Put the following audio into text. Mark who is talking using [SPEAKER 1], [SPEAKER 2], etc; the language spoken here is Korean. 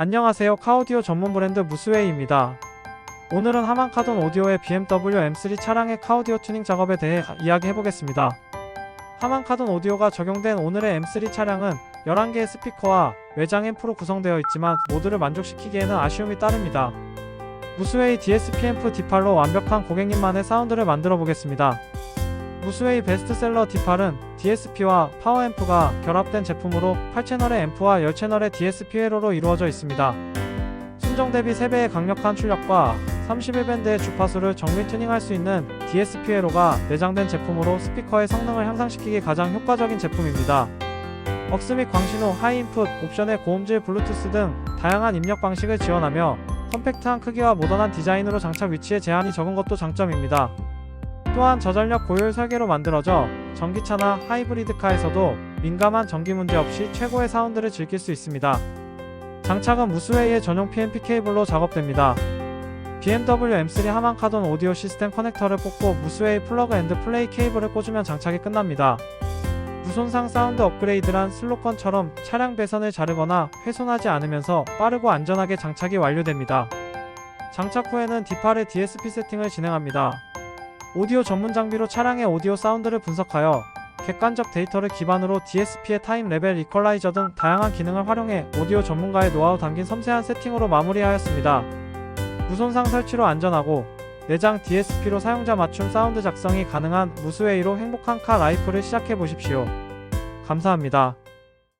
[SPEAKER 1] 안녕하세요. 카오디오 전문 브랜드 무스웨이입니다. 오늘은 하만카돈 오디오의 BMW M3 차량의 카오디오 튜닝 작업에 대해 이야기해 보겠습니다. 하만카돈 오디오가 적용된 오늘의 M3 차량은 11개의 스피커와 외장 앰프로 구성되어 있지만 모두를 만족시키기에는 아쉬움이 따릅니다. 무스웨이 DSP 앰프 디팔로 완벽한 고객님만의 사운드를 만들어 보겠습니다. 무스웨이 베스트셀러 디팔은 DSP와 파워앰프가 결합된 제품으로 8채널의 앰프와 10채널의 DSP 회로로 이루어져 있습니다. 순정 대비 3배의 강력한 출력과 31밴드의 주파수를 정밀 튜닝할 수 있는 DSP 회로가 내장된 제품으로 스피커의 성능을 향상시키기 가장 효과적인 제품입니다. 억스 및 광신 후 하이인풋, 옵션의 고음질 블루투스 등 다양한 입력 방식을 지원하며 컴팩트한 크기와 모던한 디자인으로 장착 위치에 제한이 적은 것도 장점입니다. 또한 저전력 고효율 설계로 만들어져 전기차나 하이브리드카에서도 민감한 전기 문제 없이 최고의 사운드를 즐길 수 있습니다. 장착은 무스웨이의 전용 PMP 케이블로 작업됩니다. BMW M3 하만 카돈 오디오 시스템 커넥터를 뽑고 무스웨이 플러그 앤드 플레이 케이블을 꽂으면 장착이 끝납니다. 무손상 사운드 업그레이드란 슬로건처럼 차량 배선을 자르거나 훼손하지 않으면서 빠르고 안전하게 장착이 완료됩니다. 장착 후에는 디팔의 DSP 세팅을 진행합니다. 오디오 전문 장비로 차량의 오디오 사운드를 분석하여 객관적 데이터를 기반으로 DSP의 타임 레벨 이퀄라이저 등 다양한 기능을 활용해 오디오 전문가의 노하우 담긴 섬세한 세팅으로 마무리하였습니다. 무손상 설치로 안전하고 내장 DSP로 사용자 맞춤 사운드 작성이 가능한 무스웨이로 행복한 카 라이프를 시작해 보십시오. 감사합니다.